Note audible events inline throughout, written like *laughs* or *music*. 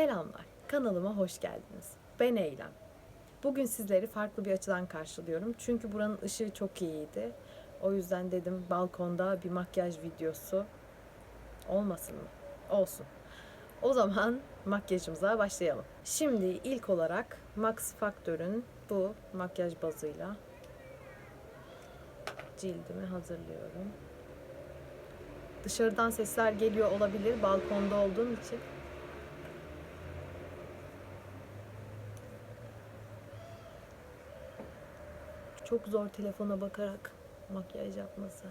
Selamlar, kanalıma hoş geldiniz. Ben Eylem. Bugün sizleri farklı bir açıdan karşılıyorum. Çünkü buranın ışığı çok iyiydi. O yüzden dedim balkonda bir makyaj videosu olmasın mı? Olsun. O zaman makyajımıza başlayalım. Şimdi ilk olarak Max Factor'ın bu makyaj bazıyla cildimi hazırlıyorum. Dışarıdan sesler geliyor olabilir balkonda olduğum için. Çok zor telefona bakarak makyaj yapması.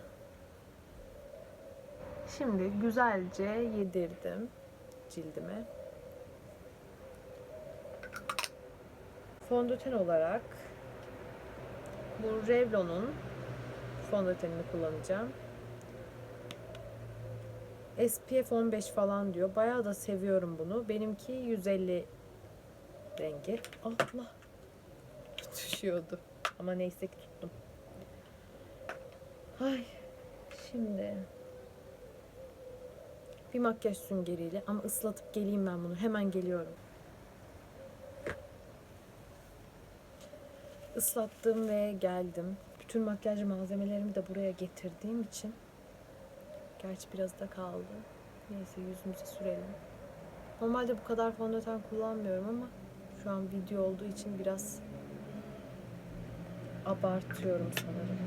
Şimdi güzelce yedirdim cildime. Fondöten olarak bu Revlon'un fondötenini kullanacağım. SPF 15 falan diyor. Bayağı da seviyorum bunu. Benimki 150 rengi. Allah. *laughs* Düşüyordu. Ama neyse ki tuttum. Ay. Şimdi bir makyaj süngeriyle ama ıslatıp geleyim ben bunu. Hemen geliyorum. Islattım ve geldim. Bütün makyaj malzemelerimi de buraya getirdiğim için Gerçi biraz da kaldı. Neyse yüzümüze sürelim. Normalde bu kadar fondöten kullanmıyorum ama şu an video olduğu için biraz abartıyorum sanırım.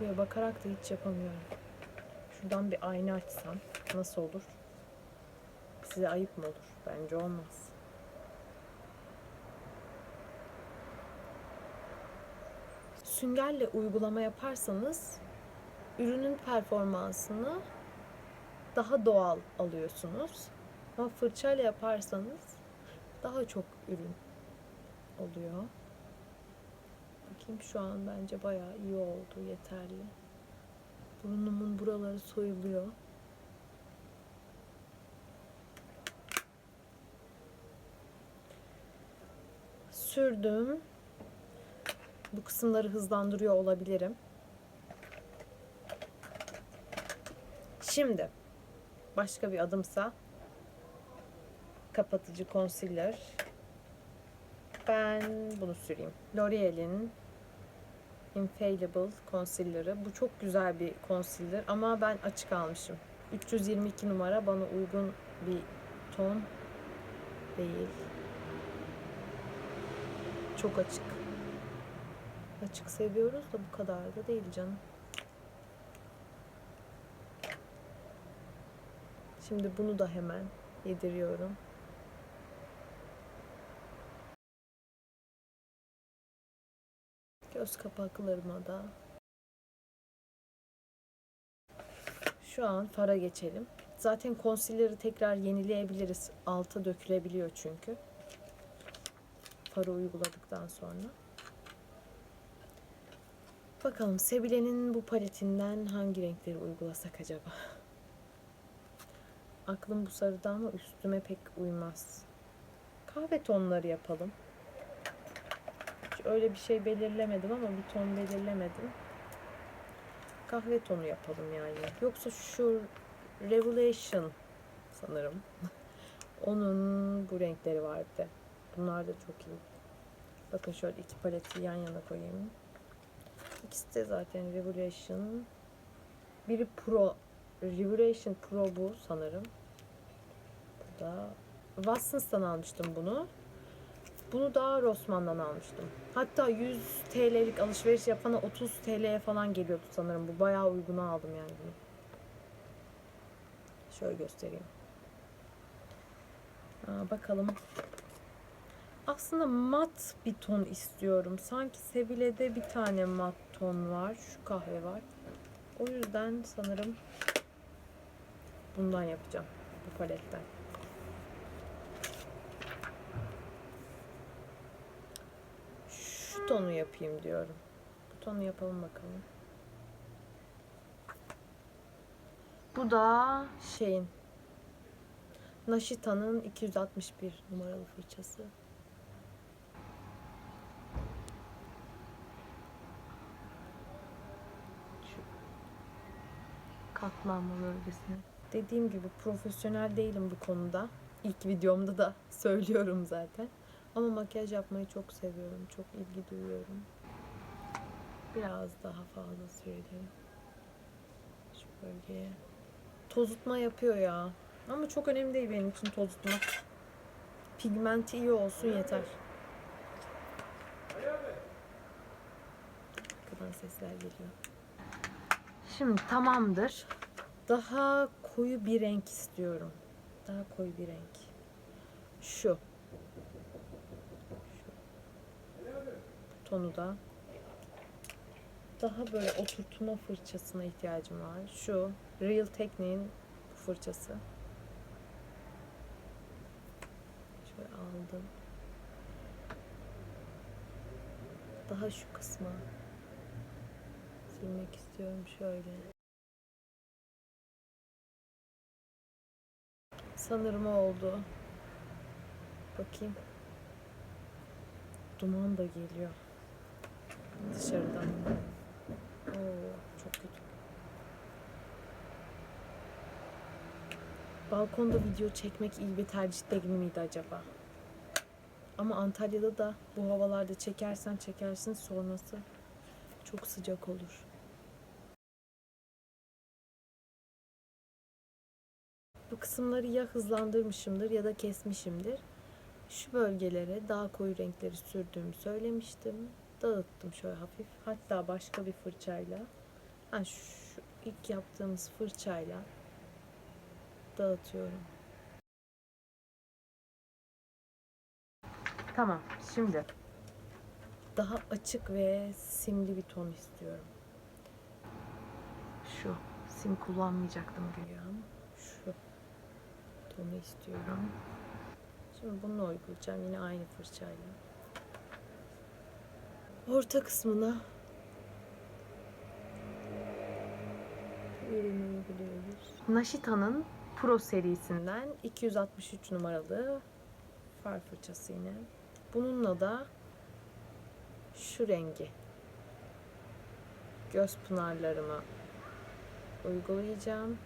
Buraya bakarak da hiç yapamıyorum. Şuradan bir ayna açsam nasıl olur? Size ayıp mı olur? Bence olmaz. Süngerle uygulama yaparsanız ürünün performansını daha doğal alıyorsunuz. Ama fırçayla yaparsanız daha çok ürün oluyor. Bakayım şu an bence bayağı iyi oldu, yeterli. Burnumun buraları soyuluyor. Sürdüm. Bu kısımları hızlandırıyor olabilirim. Şimdi başka bir adımsa kapatıcı concealer. Ben bunu süreyim. L'Oreal'in Infallible Concealer'ı. Bu çok güzel bir concealer ama ben açık almışım. 322 numara bana uygun bir ton değil. Çok açık. Açık seviyoruz da bu kadar da değil canım. Şimdi bunu da hemen yediriyorum. Göz kapaklarıma da. Şu an fara geçelim. Zaten concealer'ı tekrar yenileyebiliriz. Alta dökülebiliyor çünkü. Farı uyguladıktan sonra. Bakalım Sebile'nin bu paletinden hangi renkleri uygulasak acaba? Aklım bu sarıda ama üstüme pek uymaz. Kahve tonları yapalım. Öyle bir şey belirlemedim ama bir ton belirlemedim. Kahve tonu yapalım yani. Yoksa şu Revelation sanırım. *laughs* Onun bu renkleri vardı. Bunlar da çok iyi. Bakın şöyle iki paleti yan yana koyayım. İkisi de zaten Revolution. Biri Pro. Revolution Pro bu sanırım. Bu da Watsons'tan almıştım bunu. Bunu da Rossmann'dan almıştım. Hatta 100 TL'lik alışveriş yapana 30 TL'ye falan geliyordu sanırım. Bu bayağı uyguna aldım yani bunu. Şöyle göstereyim. Aa, bakalım. Aslında mat bir ton istiyorum. Sanki Sevile'de bir tane mat ton var. Şu kahve var. O yüzden sanırım bundan yapacağım. Bu paletten. Şu tonu yapayım diyorum. Bu tonu yapalım bakalım. Bu da şeyin Nashita'nın 261 numaralı fırçası. Şu Katlanma bölgesine. Dediğim gibi profesyonel değilim bu konuda. İlk videomda da *laughs* söylüyorum zaten. Ama makyaj yapmayı çok seviyorum. Çok ilgi duyuyorum. Biraz daha fazla sürelim. Şu bölgeye. Tozutma yapıyor ya. Ama çok önemli değil benim için tozutma. Pigmenti iyi olsun yeter. Arkadan sesler geliyor. Şimdi tamamdır. Daha koyu bir renk istiyorum. Daha koyu bir renk. Şu. Tonu da. Daha böyle oturtma fırçasına ihtiyacım var. Şu. Real Technique'in fırçası. Şöyle aldım. Daha şu kısma silmek istiyorum şöyle. Sanırım oldu. Bakayım. Duman da geliyor. Dışarıdan. Oo, çok kötü. Balkonda video çekmek iyi bir tercih değil miydi acaba? Ama Antalya'da da bu havalarda çekersen çekersin sonrası çok sıcak olur. Bu kısımları ya hızlandırmışımdır ya da kesmişimdir. Şu bölgelere daha koyu renkleri sürdüğümü söylemiştim. Dağıttım şöyle hafif. Hatta başka bir fırçayla. Ha, şu ilk yaptığımız fırçayla dağıtıyorum. Tamam. Şimdi daha açık ve simli bir ton istiyorum. Şu. Sim kullanmayacaktım güya şu tonu istiyorum. Şimdi bunu uygulayacağım yine aynı fırçayla. Orta kısmına ürünü uyguluyoruz. Naşita'nın Pro serisinden 263 numaralı far fırçası yine. Bununla da şu rengi göz pınarlarıma uygulayacağım.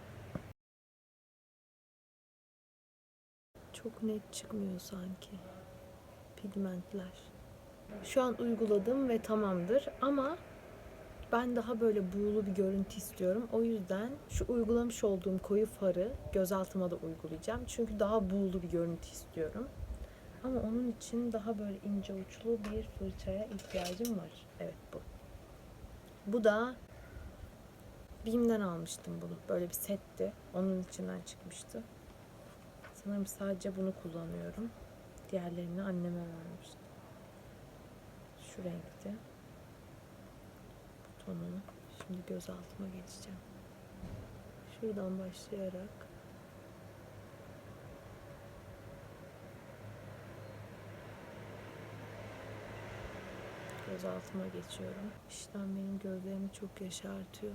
Çok net çıkmıyor sanki pigmentler. Şu an uyguladım ve tamamdır ama ben daha böyle buğulu bir görüntü istiyorum. O yüzden şu uygulamış olduğum koyu farı gözaltıma da uygulayacağım. Çünkü daha buğulu bir görüntü istiyorum. Ama onun için daha böyle ince uçlu bir fırçaya ihtiyacım var. Evet bu. Bu da Bim'den almıştım bunu. Böyle bir setti. Onun içinden çıkmıştı. Sanırım sadece bunu kullanıyorum. Diğerlerini anneme vermiştim. Şu renkte. Bu tonu. Şimdi gözaltıma geçeceğim. Şuradan başlayarak gözaltıma geçiyorum. İşlem benim gözlerimi çok yaşartıyor.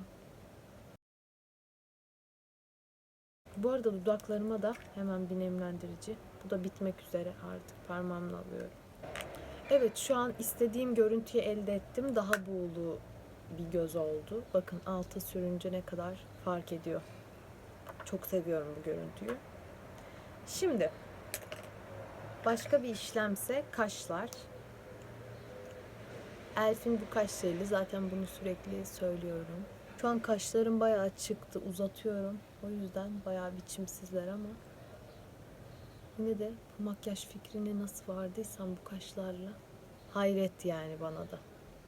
Bu arada dudaklarıma da hemen bir nemlendirici. Bu da bitmek üzere artık parmağımla alıyorum. Evet şu an istediğim görüntüyü elde ettim. Daha buğulu bir göz oldu. Bakın alta sürünce ne kadar fark ediyor. Çok seviyorum bu görüntüyü. Şimdi başka bir işlemse kaşlar. Elf'in bu kaşlarıyla zaten bunu sürekli söylüyorum. Şu an kaşlarım bayağı çıktı, uzatıyorum. O yüzden bayağı biçimsizler ama yine de bu makyaj fikrini nasıl vardıysam bu kaşlarla hayret yani bana da.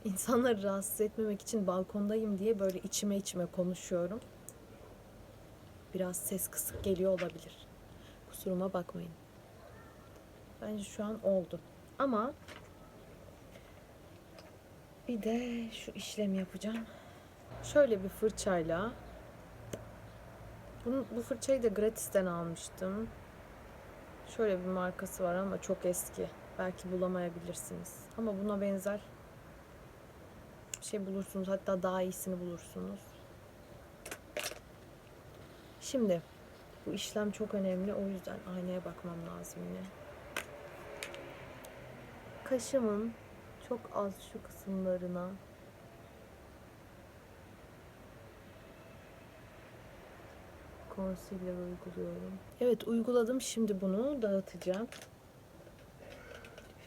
İnsanları rahatsız etmemek için balkondayım diye böyle içime içime konuşuyorum. Biraz ses kısık geliyor olabilir. Kusuruma bakmayın. Bence şu an oldu. Ama bir de şu işlemi yapacağım. Şöyle bir fırçayla bunu, bu fırçayı da gratisten almıştım. Şöyle bir markası var ama çok eski. Belki bulamayabilirsiniz. Ama buna benzer bir şey bulursunuz. Hatta daha iyisini bulursunuz. Şimdi bu işlem çok önemli. O yüzden aynaya bakmam lazım yine. Kaşımın çok az şu kısımlarına Concealer uyguluyorum. Evet uyguladım. Şimdi bunu dağıtacağım.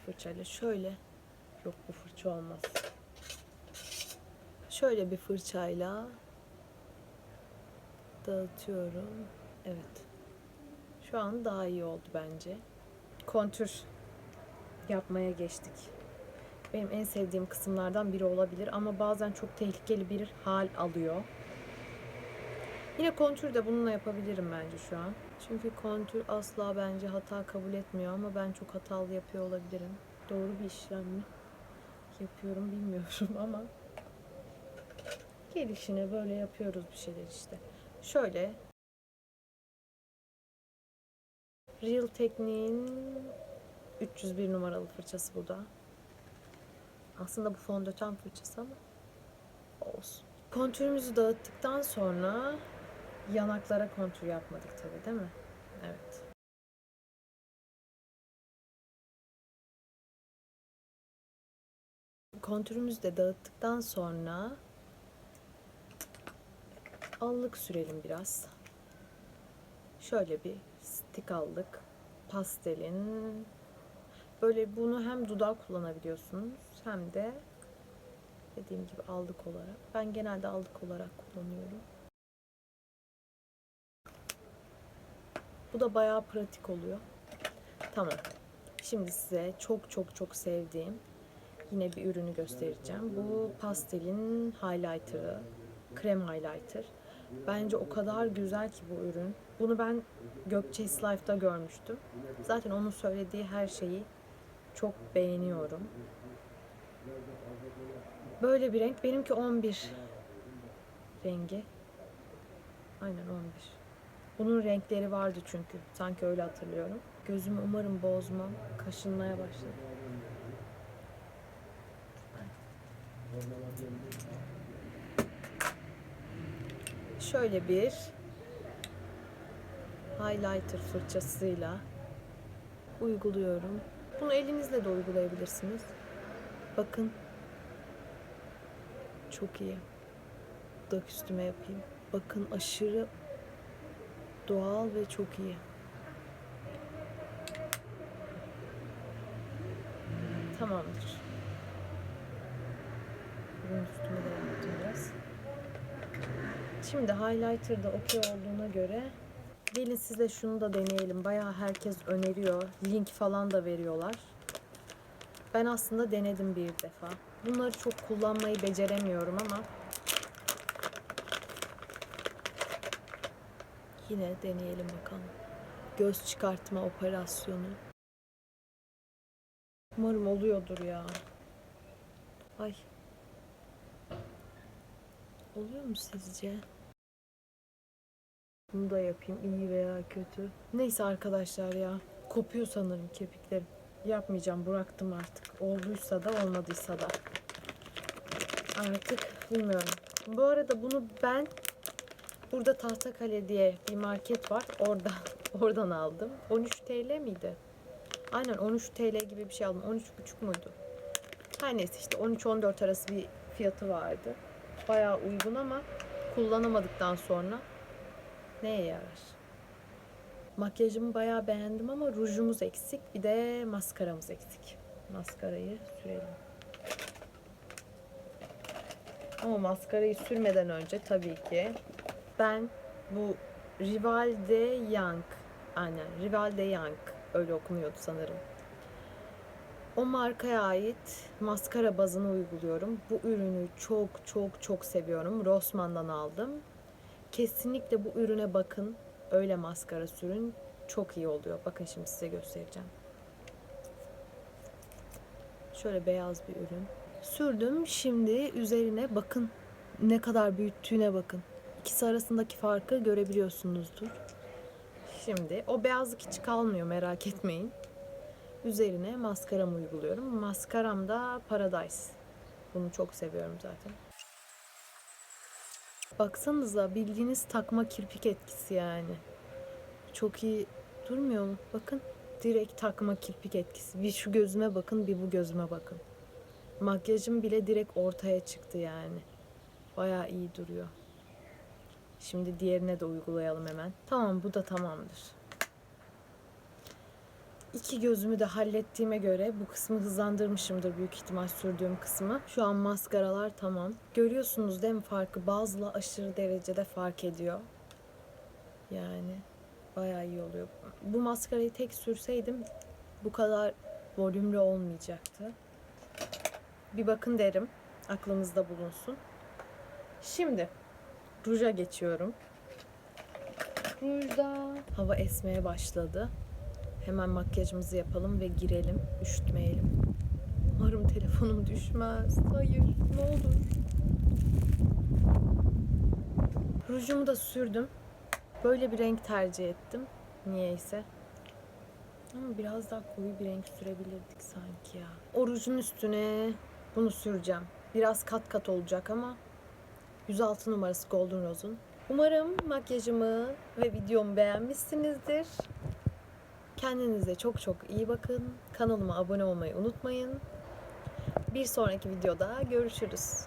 Fırçayla şöyle. Yok bu fırça olmaz. Şöyle bir fırçayla dağıtıyorum. Evet. Şu an daha iyi oldu bence. Kontür yapmaya geçtik. Benim en sevdiğim kısımlardan biri olabilir ama bazen çok tehlikeli bir hal alıyor. Yine kontür de bununla yapabilirim bence şu an. Çünkü kontür asla bence hata kabul etmiyor ama ben çok hatalı yapıyor olabilirim. Doğru bir işlem mi yapıyorum bilmiyorum *laughs* ama gelişine böyle yapıyoruz bir şeyler işte. Şöyle Real Technique'in 301 numaralı fırçası bu da. Aslında bu fondöten fırçası ama olsun. Kontürümüzü dağıttıktan sonra yanaklara kontür yapmadık tabii değil mi? Evet. Kontürümüzü de dağıttıktan sonra allık sürelim biraz. Şöyle bir stik aldık. Pastelin böyle bunu hem dudak kullanabiliyorsunuz hem de dediğim gibi aldık olarak. Ben genelde aldık olarak kullanıyorum. Bu da bayağı pratik oluyor. Tamam. Şimdi size çok çok çok sevdiğim yine bir ürünü göstereceğim. Bu pastelin highlighter'ı. Krem highlighter. Bence o kadar güzel ki bu ürün. Bunu ben Gökçe Life'da görmüştüm. Zaten onun söylediği her şeyi çok beğeniyorum. Böyle bir renk. Benimki 11 rengi. Aynen 11. Bunun renkleri vardı çünkü. Sanki öyle hatırlıyorum. Gözümü umarım bozmam. Kaşınmaya başladı. Şöyle bir highlighter fırçasıyla uyguluyorum. Bunu elinizle de uygulayabilirsiniz. Bakın. Çok iyi. Dudak üstüme yapayım. Bakın aşırı doğal ve çok iyi. Tamamdır. Şimdi highlighter da okey olduğuna göre gelin size şunu da deneyelim. Bayağı herkes öneriyor. Link falan da veriyorlar. Ben aslında denedim bir defa. Bunları çok kullanmayı beceremiyorum ama yine deneyelim bakalım. Göz çıkartma operasyonu. Umarım oluyordur ya. Ay. Oluyor mu sizce? Bunu da yapayım iyi veya kötü. Neyse arkadaşlar ya. Kopuyor sanırım kirpiklerim. Yapmayacağım bıraktım artık. Olduysa da olmadıysa da. Artık bilmiyorum. Bu arada bunu ben burada Tahtakale diye bir market var. Orada *laughs* oradan aldım. 13 TL miydi? Aynen 13 TL gibi bir şey aldım. 13,5 muydu? Her neyse işte 13-14 arası bir fiyatı vardı. Bayağı uygun ama kullanamadıktan sonra neye yarar? Makyajımı bayağı beğendim ama rujumuz eksik. Bir de maskaramız eksik. Maskarayı sürelim. Ama maskarayı sürmeden önce tabii ki ben bu Rival de Young aynen Rival de Young öyle okunuyordu sanırım. O markaya ait maskara bazını uyguluyorum. Bu ürünü çok çok çok seviyorum. Rossmann'dan aldım. Kesinlikle bu ürüne bakın. Öyle maskara sürün. Çok iyi oluyor. Bakın şimdi size göstereceğim. Şöyle beyaz bir ürün. Sürdüm. Şimdi üzerine bakın ne kadar büyüttüğüne bakın. İkisi arasındaki farkı görebiliyorsunuzdur. Şimdi o beyazlık hiç kalmıyor merak etmeyin. Üzerine maskaramı uyguluyorum. Maskaram da Paradise. Bunu çok seviyorum zaten. Baksanıza bildiğiniz takma kirpik etkisi yani. Çok iyi durmuyor mu? Bakın direkt takma kirpik etkisi. Bir şu gözüme bakın bir bu gözüme bakın. Makyajım bile direkt ortaya çıktı yani. Bayağı iyi duruyor. Şimdi diğerine de uygulayalım hemen. Tamam bu da tamamdır. İki gözümü de hallettiğime göre bu kısmı hızlandırmışımdır büyük ihtimal sürdüğüm kısmı. Şu an maskaralar tamam. Görüyorsunuz değil mi farkı? Bazıla aşırı derecede fark ediyor. Yani bayağı iyi oluyor. Bu maskarayı tek sürseydim bu kadar volümlü olmayacaktı. Bir bakın derim. Aklınızda bulunsun. Şimdi ruja geçiyorum. Rujda hava esmeye başladı. Hemen makyajımızı yapalım ve girelim. Üşütmeyelim. Umarım telefonum düşmez. Hayır, ne olur. Rujumu da sürdüm. Böyle bir renk tercih ettim. Niyeyse. Ama biraz daha koyu bir renk sürebilirdik sanki ya. O rujun üstüne bunu süreceğim. Biraz kat kat olacak ama 106 numarası Golden Rose'un. Umarım makyajımı ve videomu beğenmişsinizdir. Kendinize çok çok iyi bakın. Kanalıma abone olmayı unutmayın. Bir sonraki videoda görüşürüz.